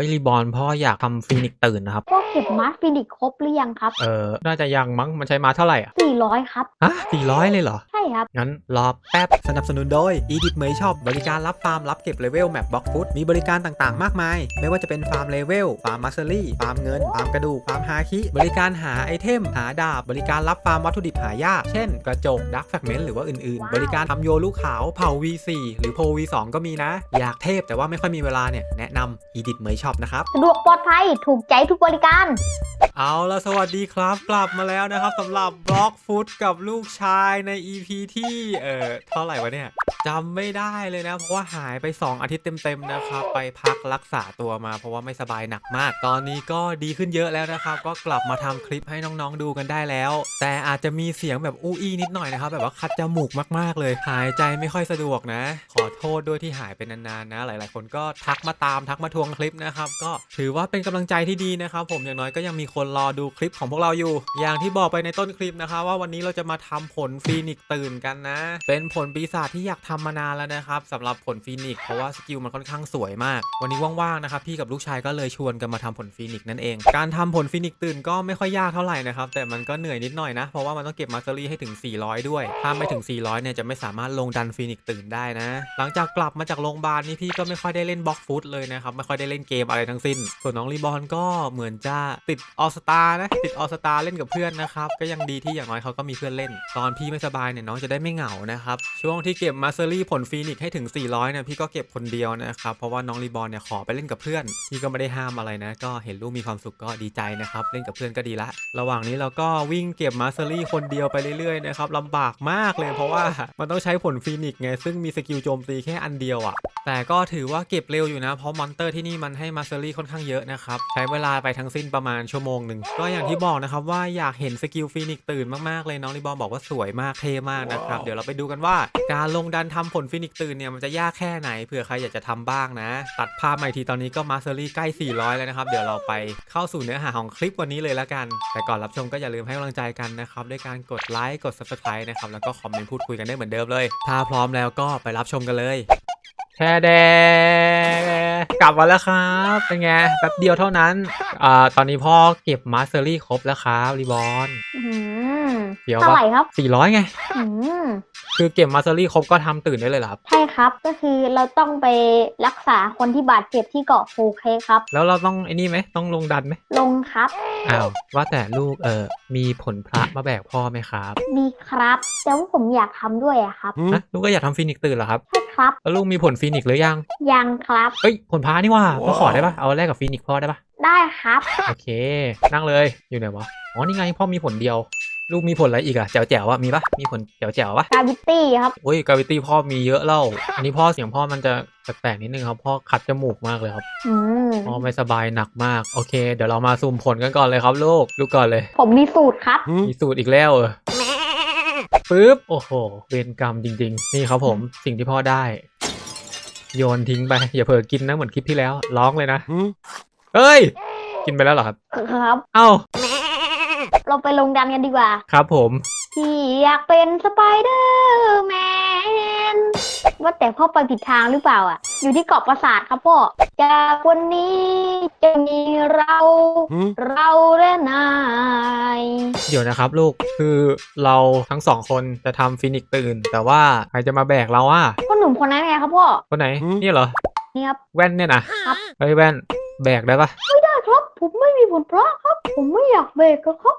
ฮ้ยรีบอลพ่ออยากทำฟีนิกซ์ตื่นนะครับก็เก็บมาร์ฟินิกครบหรือยังครับเออน่าจะยังมั้งมันใช้มาเท่าไหร่อะ400ครับ ฮะสี่ร้อยเลยเหรอ ใช่ครับ งั้นรอแป๊บ สนับสนุนโดย Edit เมย์ชอบบริการรับฟาร์มรับเก็บเลเวลแมปบล็อกฟุตมีบริการต่างๆ มากมาย ไม่ว่าจะเป็นฟาร์มเลเวลฟาร์มมัสเซอรี่ฟาร์มเงินฟาร์มกระดูกฟาร์มฮาคิ บริการหาไอเทม หาดาบ บริการรับฟาร์มวัตถุดิบหายาก เช่น กระจกดักแฟกเมนต์หรือว่าอื่นๆ บริการทำโยลูกขาวเผา V4 หรือโพ V2 ก็มีนะ อยากเทพแต่ว่าไม่ค่อยมีเวลาเนี่ยแนะนำ Edit เมย์ชอบนะครับ สะดวกปลอดภัยถูกใจทุกบริการ เอาละสวัสดีครับ กลับมาแล้วนะครับสำหรับบล็อกฟุตกับลูกชายใน EP ที่เอ่อเท่าไหร่วะเนี่ยจำไม่ได้เลยนะ เพราะว่าหายไป 2 อาทิตย์เต็มๆนะครับ ไปพักรักษาตัวมา เพราะว่าไม่สบายหนักมาก ตอนนี้ก็ดีขึ้นเยอะแล้วนะครับ ก็กลับมาทำคลิปให้น้องๆดูกันได้แล้ว แต่อาจจะมีเสียงแบบอู้อี้นิดหน่อยนะครับ แบบว่าคัดจมูกมากๆเลย หายใจไม่ค่อยสะดวกนะ ขอโทษด้วยที่หายไปนานๆนะ หลายๆ คนก็ทักมาตามทักมาทวงคลิปนะครับก็ถือว่าเป็นกำลังใจที่ดีนะครับ ผมอย่างน้อยก็ยังมีคนรอดูคลิปของพวกเราอยู่ อย่างที่บอกไปในต้นคลิปนะคะ ว่าวันนี้เราจะมาทำผลฟีนิกตื่นกันนะ เป็นผลปีศาจที่อยากทำมานานแล้วนะครับสำหรับผลฟีนิกเพราะว่าสกิลมันค่อนข้างสวยมาก วันนี้ว่างๆนะครับพี่กับลูกชายก็เลยชวนกันมาทำผลฟีนิกนั่นเอง การทำผลฟีนิกตื่นก็ไม่ค่อยยากเท่าไหร่นะครับแต่มันก็เหนื่อยนิดหน่อยนะ เพราะว่ามันต้องเก็บมาสเตอรี่ให้ถึง 400 ด้วย ถ้าไม่ถึง 400เนี่ยจะไม่สามารถลงดันฟีนิกตื่นได้นะ หลังจากกลับมาจากโรงพยาบาลนี่พี่ก็ไม่ค่อยได้เล่นบล็อกฟุตเลยนะครับไม่ค่อยได้เล่นเกมอะไรทั้งสิ้น ส่วนน้องรีบอลก็เหมือนจะติดออสตานะติดออสตาเล่นกับเพื่อนนะครับก็ยังดีที่อย่างน้อยเขาก็มีเพื่อนเล่น ตอนพี่ไม่สบายเนี่ยน้องจะได้ไม่เหงานะครับช่วงที่เก็บมาสเตอรี่ผลฟีนิกให้ถึง 400เนี่ยพี่ก็เก็บคนเดียวนะครับเพราะว่าน้องรีบอลเนี่ยขอไปเล่นกับเพื่อนพี่ก็ไม่ได้ห้ามอะไรนะ ก็เห็นลูกมีความสุขก็ดีใจนะครับเล่นกับเพื่อนก็ดีละ ระหว่างนี้เราก็วิ่งเก็บมาสเตอรี่คนเดียวไปเรื่อยๆนะครับลำบากมากเลยเพราะว่ามันต้องใช้ผลฟีนิกไงซึ่งมีสกิลโจมตีแค่อันเดียวอะ่ะแต่ก็ถือว่าเก็บเร็วอยู่นะเพราะมอนเตอร์ที่นี่มันให้มาสเตอรี่ค่อนข้างเยอะนะครับ ใช้เวลาไปทั้งสิ้นประมาณชั่วโมงหนึ่งก็อย่างที่บอกนะครับว่าอยากเห็นสกิลฟีนิกตื่นมากๆเลยน้องรีบอลบอกว่าสวยมากเท่มากนะครับ เดี๋ยวเราไปดูกันว่าการลงดันทำผลฟีนิกตื่นเนี่ยมันจะยากแค่ไหนเผื่อใครอยากจะทำบ้างนะ ตัดภาพมาอีกทีตอนนี้ก็มาสเตอรี่ใกล้ 400 แล้วนะครับ เดี๋ยวเราไปเข้าสู่เนื้อหาของคลิปวันนี้เลยละกัน แต่ก่อนรับชมก็อย่าลืมให้กำลังใจกันนะครับด้วยการกดไลค์กด subscribe นะครับแล้วก็คอมเมนต์พูดคุยกันได้เหมือนเดิมเลย ถ้าพร้อมแล้วก็ไปรับชมกันเลย แค่แดกลับมาแล้วครับ เป็นไงแป๊บเดียวเท่านั้นอ่าตอนนี้พ่อเก็บมาสเตอรี่ครบแล้วครับรีบอลอืมเดี๋ยวเท่าไหร่ครับ400ไง อืม คือเก็บมาสเตอรี่ครบก็ทำตื่นได้เลยเหรอครับ ใช่ครับก็คือเราต้องไปรักษาคนที่บาดเจ็บที่เกาะโฟเคครับ แล้วเราต้องไอ้นี่ไหมต้องลงดันไหมลงครับ อ้าวว่าแต่ลูกเออมีผลพระมาแบกพ่อไหมครับมีครับ แต่ว่าผมอยากทำด้วยอะครับนะลูกก็อยากทำฟีนิกซ์ตื่นเหรอครับใช่ครับ แล้วลูกมีผลฟีนิกซ์หรือยังยังครับ เอ้ยผลพระนี่ว่าพ่อขอได้ปะเอาแลกกับฟีนิกซ์พ่อได้ปะได้ครับ โอเค นั่งเลยอยู่ไหนวะอ๋อนี่ไงพ่อมีผลเดียว ลูกมีผลอะไรอีกอะแจ๋วแจ๋วๆอะมีปะมีผลแจ๋วแจ๋วๆปะกาวิตี้ครับโอ้ยกาวิตี้พ่อมีเยอะเล่า อันนี้พ่อเสียงพ่อมันจะแปลกๆนิดนึงครับ พ่อคัดจมูกมากเลยครับอืมพ่อไม่สบายหนักมากโอเค เดี๋ยวเรามาซูมผลกันก่อนเลยครับลูกลูกก่อนเลย ผมมีสูตรครับ มีสูตรอีกแล้วเออปึ๊บโอ้โห เวรกรรมจริง ๆ นี่ครับผมสิ่งที่พ่อได้ โยนทิ้งไป อย่าเผลอกินนะเหมือนคลิปที่แล้ว ร้องเลยนะเฮ้ย กินไปแล้วเหรอครับ ครับ เอ้า เราไปลงดันกันดีกว่า ครับผมที่อยากเป็นสไปเดอร์แมนว่าแต่พ่อไปผิดทางหรือเปล่าอะ อยู่ที่เกาะปราสาทครับพ่อจากวันนี้จะมีเราเราและนาย เดี๋ยวนะครับลูกคือเราทั้งสองคนจะทำฟินิกซ์ตื่น แต่ว่าใครจะมาแบกเราอะพ่อหนุ่มคนนั้นไงครับพ่อคนไหน นี่เหรอ นี่ครับ แว่นเนี่ยนะครับ เฮ้ยแว่นแบกได้ปะได้ครับ ผมไม่มีผลพระครับ ผมไม่อยากเบรกอะครับ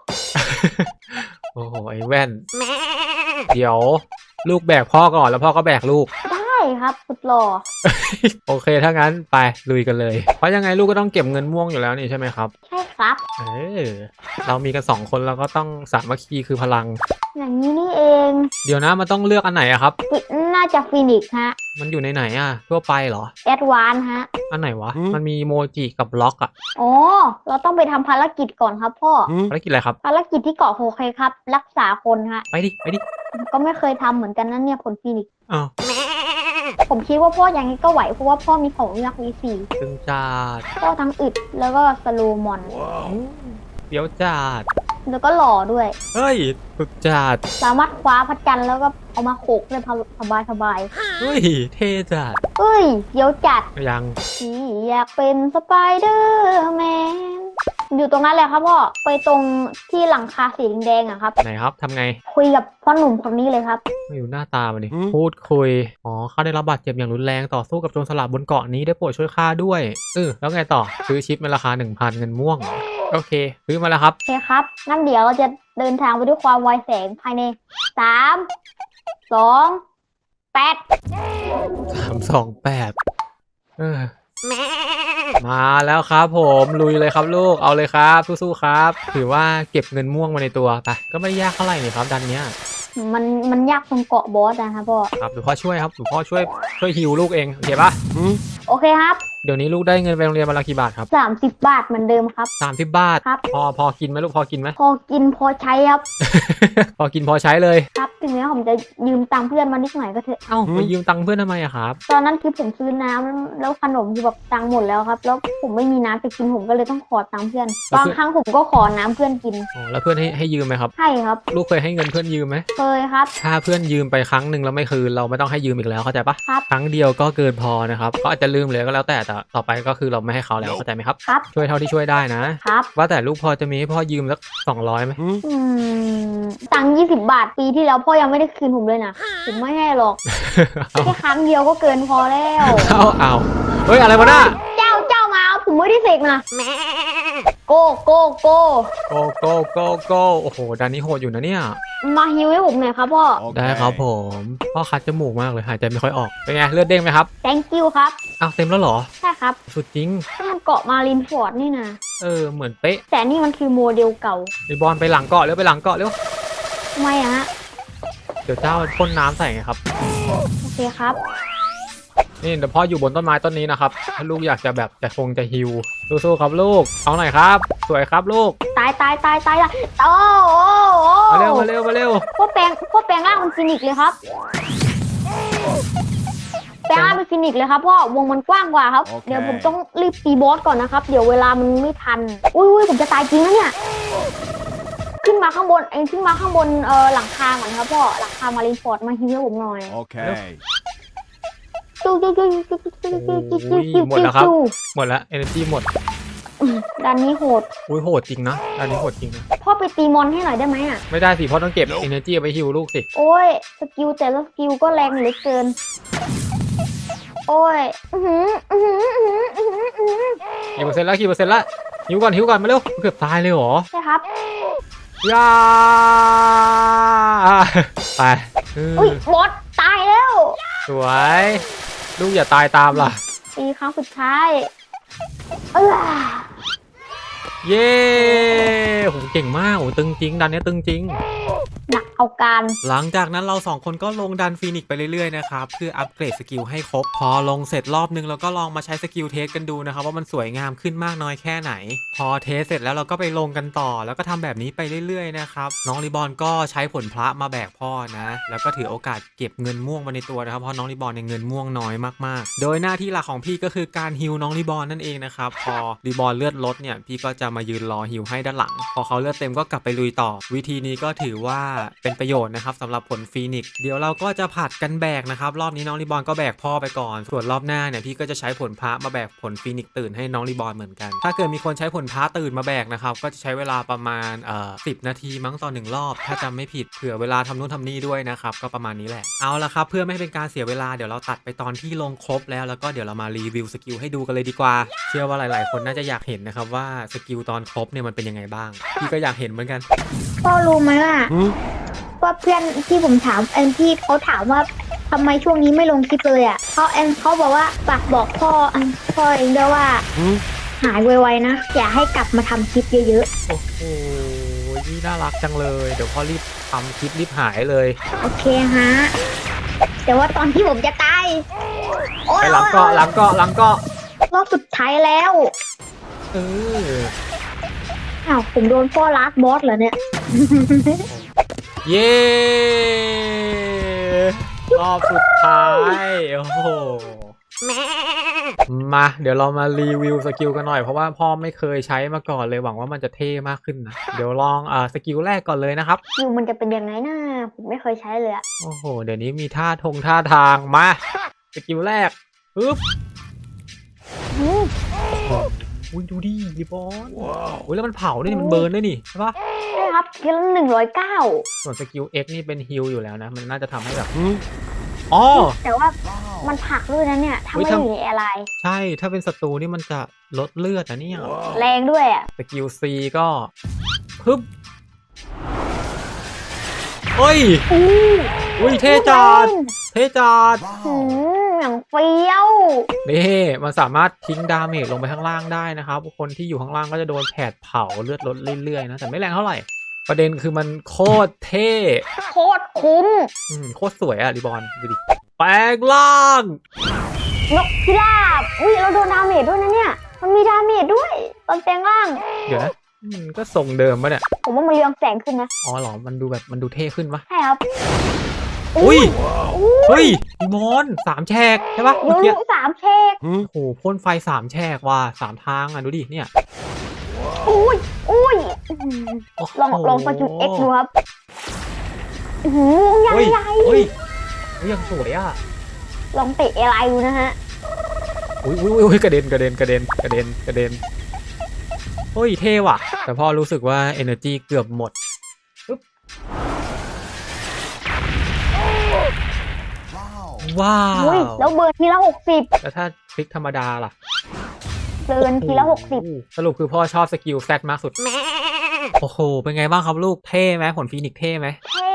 โอ้โหไอ้แว่น เดี๋ยว ลูกแบกพ่อก่อนแล้วพ่อก็แบกลูก ได้ครับสุดหล่อโอเคถ้างั้นไปลุยกันเลย เพราะยังไงลูกก็ต้องเก็บเงินม่วงอยู่แล้วนี่ใช่ไหมครับ ใช่ครับเออเรามีกันสองคนเราก็ต้องสามัคคีคือพลัง อย่างนี้นี่เอง เดี๋ยวนะมันต้องเลือกอันไหนอะครับฟิน่าจะฟินิกซ์ฮะ มันอยู่ในไหนอะทั่วไปเหรอ แอดวานฮะ อันไหนวะ มันมีโมจิกับบล็อกอะอ๋อเราต้องไปทำภารกิจก่อนครับพ่อ ภารกิจอะไรครับ ภารกิจที่เกาะโฮเคครับ รักษาคนฮะ ไปดิ ไปดิผมก็ไม่เคยทำเหมือนกันนะเนี่ยผลฟินิกซ์อ้าว ผมคิดว่าพ่อยังไงก็ไหวเพราะว่าพ่อมีของยักษ์วีซีตึงจัดพ่อทั้งอึดแล้วก็สโลมอน เดี๋ยวจัดแล้วก็หล่อด้วย เฮ้ยสุดจัดสามารถคว้าพระจันทร์แล้วก็เอามาโขกได้สบายสบายเฮ้ยเท่จัดๆเฮ้ยเดี๋ยวจัดยังพี่อยากเป็นสไปเดอร์แมน อยู่ตรงนั้นแหละครับพ่อ ไปตรงที่หลังคาสีแดงๆอะครับ ไหนครับทำไง คุยกับพ่อหนุ่มคนนี้เลยครับ ไม่อยู่หน้าตามันดิพูดคุย อ๋อเขาได้รับบาดเจ็บอย่างรุนแรงต่อสู้กับโจรสลัดบนเกาะนี้ได้โปรดช่วยข้าด้วยเออแล้วไงต่อ ซื้อชิปในราคา 1,000 เงินม่วงเหรอโอเค ซื้อมาแล้วครับ โอเคครับงั้นเดี๋ยวเราจะเดินทางไปด้วยความไวแสงภายในสามสองแปด328เออมาแล้วครับผมลุยเลยครับลูกเอาเลยครับสู้ๆครับ ถือว่าเก็บเงินม่วงมาในตัวไปก็ไม่ได้ยากเท่าไหร่นี่ครับดันเนี้ยมันมันยากตรงเกาะบอสนะครับพ่อครับหลวงพ่อช่วยครับหลวงพ่อช่วยช่วยฮิวลูกเองโอเคปะโอเคครับเดี๋ยวนี้ลูกได้เงินไปโรงเรียนวันละกี่บาทครับสามสิบบาทเหมือนเดิมครับสามสิบบาทครับพอพอกินไหมลูกพอกินไหมพอกินพอใช้ครับ พอกินพอใช้เลยครับ ถึงแม้ผมจะยืมตังค์เพื่อนมานิดหน่อยก็เถอะ เอ้าไปยืมตังค์เพื่อนทำไมอะครับ ตอนนั้นคือผมซื้อน้ำแล้วขนมคือแบบตังค์หมดแล้วครับ แล้วผมไม่มีน้ำจะกินผมก็เลยต้องขอตังค์เพื่อน แล้วบางเพื่อนครั้งผมก็ขอน้ำเพื่อนกินอ๋อแล้วเพื่อนให้ให้ยืมไหมครับ ใช่ครับ ลูกเคยให้เงินเพื่อนยืมไหม เคยครับ ถ้าเพื่อนยืมไปครั้งหนึ่งแล้วไม่คืนเราไม่ต้องให้ยืมอีกแล้วเข้าใจปะครับ ครั้งเดียวก็เกินพอนะครับเขาอาจจะลืมเลยก็แล้วแต่แต่ต่อไปก็คือเราไม่ให้เขาแล้วเข้าใจไหมครับ ครับ ช่วยเท่าที่ช่วยได้นะ ครับ ว่าแต่ลูกพอจะมีให้พ่อยืมสักสองร้อยไหมอืมตังค์ยี่สิบบาทปีที่แล้วพ่อยังไม่ได้คืนผมเลยนะผมไม่ให้หรอกเอาแค่ครั้งเดียวก็เกินพอแล้วเอาเอาเฮ้ยอะไรวะน่ะเจ้าเจ้ามาเอาผมไม่ได้เสกนะแม่โกโกโกโกโกโกโกโอ้โหดานนี้โหดอยู่นะเนี่ย มาฮิวให้ผมหน่อยครับพ่อ ได้ครับผมพ่อคัดจมูกมากเลยหายใจไม่ค่อยออกเป็นไงเลือดเด้งไหมครับ thank you ครับอ้าวเต็มแล้วเหรอ ใช่ครับ สุดจริงถ้ามันเกาะมารินฟอร์ดนี่นะเออเหมือนเป๊ะ แต่นี่มันคือโมเดลเก่าไอบอลไปหลังเกาะเร็วไปหลังเกาะเร็วทำไมอะฮะเดี๋ยวเจ้าพ่นน้ำใส่ไงครับ โอเคครับ นี่เดี๋ยวพ่ออยู่บนต้นไม้ต้นนี้นะครับ ถ้าลูกอยากจะแบบจะคงจะฮิวสู้ๆครับลูก เอาหน่อยครับ สวยครับลูก ตายตายตายตายละโอ้โอ้โอ้มาเร็วมาเร็วมาเร็วพ่อแปลงพ่อแปลงร่างเป็นฟินิกซ์เลยครับ แปลงร่างเป็นฟินิกซ์เลยครับพ่อวงมันกว้างกว่าครับ โอเค เดี๋ยวผมต้องรีบตีบอสก่อนนะครับ เดี๋ยวเวลามันไม่ทัน อุ้ยอุ้ยผมจะตายจริงนะเนี่ยขึ้น มาข้างบนเองขึ้นมาข้างบนเออหลังคาก่อนครับพ่อหลังคามารินฟอร์ดมาฮิวให้ผมหน่อย Okay. จู้จู้จู้จู้จู้จู้จู้จู้จู้จู้หมดแล้วครับจู้หมดแล้วเอเนจีหมดด้านนี้โหดอุ้ยโหดจริงนะอันนี้โหดจริงนะพ่อไปตีมอนให้หน่อยได้ไหมอะไม่ได้สิพ่อต้องเก็บเอเนจีไปฮิวลูกสิโอ้ยสกิลแต่ละสกิลก็แรงเหลือเกิน โอ้ยอือหืออือหืออือหืออื้อหืออื้อหือกี่เปอร์เซ็นต์แล้วกี่เปอร์เซ็นต์ละฮิวก่อนฮิวก่อนมาเร็วเกือบตายเลยเหรอใช่ครับ ยาไปเอออุ้ยบอสตายแล้ว สวย ลูกอย่าตายตามล่ะตีครั้งสุดท้ายเออเย้โหเก่งมากโหตึงจริงดันเนี้ยตึงจริง หนักเอาการ หลังจากนั้นเราสองคนก็ลงดันฟีนิกซ์ไปเรื่อยๆนะครับเพื่ออัปเกรดสกิลให้ครบ พอลงเสร็จรอบนึงเราก็ลองมาใช้สกิลเทสกันดูนะครับว่ามันสวยงามขึ้นมากน้อยแค่ไหน พอเทสเสร็จแล้วเราก็ไปลงกันต่อ แล้วก็ทำแบบนี้ไปเรื่อยๆนะครับน้องริบอนก็ใช้ผลพระมาแบกพ่อนะแล้วก็ถือโอกาสเก็บเงินม่วงมาในตัวนะครับเพราะน้องริบอนเนี่ยเงินม่วงน้อยมากๆ โดยหน้าที่หลักของพี่ก็คือการฮิวน้องริบอนนั่นเองนะครับพอริบอนเลือดลดเนี่ยพี่ก็จะมายืนรอฮิวให้ด้านหลัง พอเขาเลือดเต็มก็กลับไปลุยต่อ วิธีนี้ก็ถือว่าเป็นประโยชน์นะครับสำหรับผลฟีนิกซ์เดี๋ยวเราก็จะผัดกันแบกนะครับ รอบนี้น้องริบอนก็แบกพ่อไปก่อน ส่วนรอบหน้าเนี่ยพี่ก็จะใช้ผลพระมาแบกผลฟีนิกตื่นให้น้องริบอนเหมือนกัน ถ้าเกิดมีคนใช้ผลพระตื่นมาแบกนะครับก็จะใช้เวลาประมาณเอ่อสินาทีมั้งต่อหนึ่งรอบ ถ้าจำไม่ผิดเผื่อเวลาทำนู่นทำนี่ด้วยนะครับก็ประมาณนี้แหละเอาละครับเพื่อไม่ให้เป็นการเสียเวลาเดี๋ยวเราตัดไปตอนที่ลงครบแล้วแล้วก็เดี๋ยวเรามารีวิวสกิลให้ดูกันเลยดีกว่า เชื่อว่าหลาย ๆ คนน่าจะอยากเห็นนะครับว่าสกิลตอนครบเนี่ยมันเป็นยังไงบ้างพี่ก็อยากเห็นเหมือนกันพ่อรู้ไหมว่าว่าเพื่อนที่ผมถามเอ็นที่เขาถามว่าทำไมช่วงนี้ไม่ลงคลิปเลยอะเขาเอ็นเขาบอกว่าฝากบอกพ่ออันพ่อเองด้วยว่าหายไวๆนะอย่าให้กลับมาทำคลิปเยอะโอ้โหนี่น่ารักจังเลย เดี๋ยวพ่อรีบทำคลิปรีบหายเลย ๆโอเคฮะแต่ว่าตอนที่ผมจะตายโอ๊ไปยหลังเกาะหลังเกาะหลังเกาะรอบสุดท้ายแล้วเอออ้าวผมโดนพ่อลัดบอสเหรอเนี่ย เย้รอบสุดท้าย โอ้โห มา เดี๋ยวเรามารีวิวสกิลกันหน่อยเพราะว่าพ่อไม่เคยใช้มาก่อนเลยหวังว่ามันจะเท่มากขึ้นนะ เดี๋ยวลองอ่าสกิลแรกก่อนเลยนะครับคิวมันจะเป็นยังไงนะผมไม่เคยใช้เลยอะโอ้โห เดี๋ยวนี้มีท่าทงท่าทางมา สกิลแรกปึ๊บอืมอุ้ยดูดิรีบอนอุ้ยแล้วมันเผาด้วยนี่มันเบิร์นด้วยนี่ใช่ปะใช่ ครับคิวละหนึ่งร้อยเก้าส่วนสกิล X นี่เป็นฮิลอยู่แล้วนะ มันน่าจะทำให้แบบอ๋อ แต่ว่ามันผลักด้วยนะเนี่ยถ้าอุ๊ยไม่ทำ อยู่ในแอร์ไลน์ใช่ ถ้าเป็นศัตรูนี่มันจะลดเลือดนะเนี่ย แรงด้วยอะสกิล C ก็ปึ๊บเฮ้ย อู้อุ้ยเท่จัด เท่จัด หืมอย่างเฟี้ยวนี่มันสามารถทิ้งดาเมจลงไปข้างล่างได้นะครับ คนที่อยู่ข้างล่างก็จะโดนแผดเผาเลือดลดเรื่อยๆนะ แต่ไม่แรงเท่าไหร่ ประเด็นคือมันโคตรเท่โคตรคุ้มอืมโคตรสวยอะรีบอลดูดิแปลงล่างนกพิราบอุ้ยเราโดนดาเมจด้วยนะเนี่ย มันมีดาเมจด้วย ตอนแปลงร่าง เดี๋ยวนะมันก็ทรงเดิมปะเนี่ย ผมว่ามันเรืองแสงขึ้นนะ อ๋อเหรอ มันดูแบบมันดูเท่ขึ้นปะใช่ครับอุ้ยอุ้ยเฮ้ยรีบอลสามแฉกใช่ปะโยเมื่อกี้รุสามเชกโอ้โหพ่นไฟสามแฉกว่ะสามทางอะดูดิเนี่ย อุ้ย อุ้ยอื้อหือโโหลองลองสกิลเอ็กดูครับอื้อหือใหญ่เฮ้ยใหญ่เฮ้ยเฮ้ยยังสวยอะ ลองเตะเอไลดูนะฮะอุ้ยอุ้ยอุ้ยกระเด็นกระเด็นกระเด็นกระเด็นกระเด็นเฮ้ยเท่ว่ะ แต่พ่อรู้สึกว่า energy เกือบหมดปึ๊บว้าอุ้ยวแล้วเบิร์นทีละหกสิบแล้วถ้าคลิกธรรมดาล่ะ เบิร์นทีละหกสิบโอ้โสรุปคือพ่อชอบสกิลแซดมากสุด โอ้โห เป็นไงบ้างครับลูก เท่ไหมผลฟีนิกซ์เท่ไหมเท่ครับ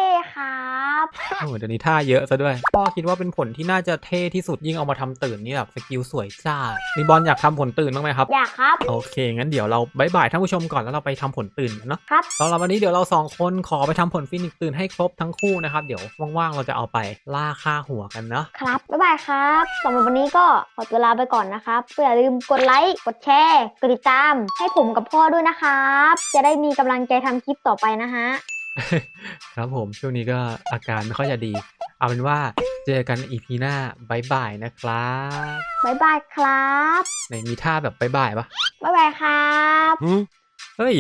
โอ้โหเดี๋ยวนี้ท่าเยอะซะด้วยพ่อคิดว่าเป็นผลที่น่าจะเท่ที่สุดยิ่งเอามาทำตื่นนี่แบบสกิลสวยจ้ารีบอลอยากทำผลตื่นบ้างไหมครับ อยากครับ โอเค งั้นเดี๋ยวเราบายบายท่านผู้ชมก่อนแล้วเราไปทำผลตื่นกันเนาะครับ สำหรับวันนี้เดี๋ยวเราสองคนขอไปทำผลฟินิกซ์ตื่นให้ครบทั้งคู่นะครับ เดี๋ยวว่างๆเราจะเอาไปล่าค่าหัวกันเนาะ ครับ บ๊ายบายครับสำหรับวันนี้ก็ขอตัวลาไปก่อนนะครับอย่าลืมกดไลค์ กดแชร์ กดติดตาม ให้ผมกับพ่อด้วยนะครับ จะได้มีกำลังใจทำคลิปต่อไปนะฮะ ครับผมช่วงนี้ก็อาการไม่ค่อยจะดี เอาเป็นว่าเจอกันอีพีหน้าบายบายนะครับบ๊ายบายครับ ไหนมีท่าแบบบายบายปะบ๊ายบายครับเฮ้ย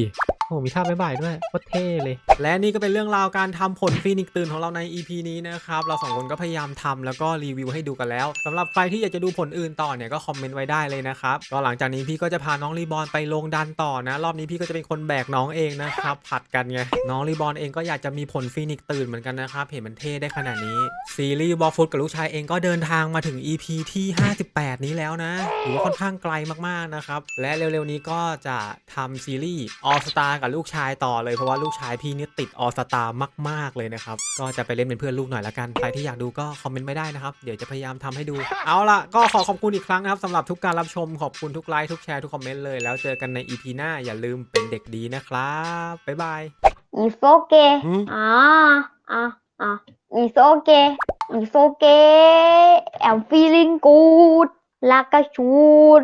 โอ้มีท่าบายบายด้วยโคตรเท่เลย และนี่ก็เป็นเรื่องราวการทำผลฟินิกซ์ตื่นของเราใน EP นี้นะครับ เราสองคนก็พยายามทำแล้วก็รีวิวให้ดูกันแล้วสำหรับใครที่อยากจะดูผลอื่นต่อเนี่ยก็คอมเมนต์ไว้ได้เลยนะครับก็หลังจากนี้พี่ก็จะพาน้องรีบอลไปลงดันต่อนะ รอบนี้พี่ก็จะเป็นคนแบกน้องเองนะครับผัดกันไงน้องรีบอลเองก็อยากจะมีผลฟินิกซ์ตื่นเหมือนกันนะครับเห็นมันเท่ได้ขนาดนี้ซีรีส์บอลฟุตกับลูกชายเองก็เดินทางมาถึง EP ที่ 58 นี้แล้วนะถือว่าค่อนข้างไกลมากๆนะครับและเร็วๆนี้ก็จะทำซีรีส์ออสตากับลูกชายต่อเลยเพราะว่าลูกชายพี่นี่ติดออสตามาก ๆเลยนะครับก็จะไปเล่นเป็นเพื่อนลูกหน่อยละกันใครที่อยากดูก็คอมเมนต์ไม่ได้นะครับเดี๋ยวจะพยายามทำให้ดู เอาล่ะก็ขอขอบคุณอีกครั้งนะครับสำหรับทุกการรับชมขอบคุณทุกไลค์ทุกแชร์ทุกคอมเมนต์เลยแล้วเจอกันใน EP หน้าอย่าลืมเป็นเด็กดีนะครับบ๊ายบาย It's okay อ่าอ่าอ่า It's okay It's okay I'm feeling good ลากระชูด